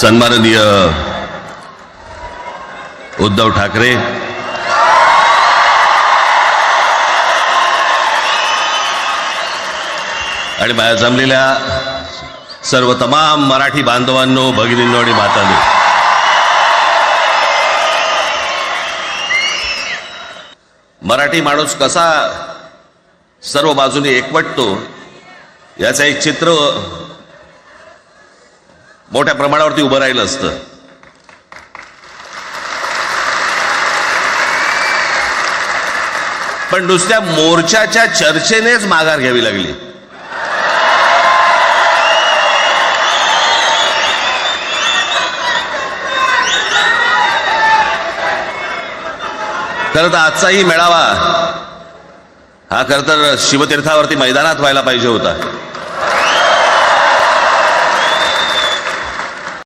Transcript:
सन्माननीय उद्धव ठाकरे। आणि माझ्या जमलेल्या सर्व तमाम मराठी बांधवांनो भगिनींनो आणि मातांनो। मराठी माणूस कसा सर्व बाजूने एकवटतो याचं एक चित्र मोठ्या प्रमाणावरती उभं राहिलं असतं. पण नुसत्या मोर्चाच्या चर्चेनेच माघार घ्यावी लागली. खरं तर आजचाही मेळावा हा खरं तर शिवतीर्थावरती मैदानात व्हायला पाहिजे होता.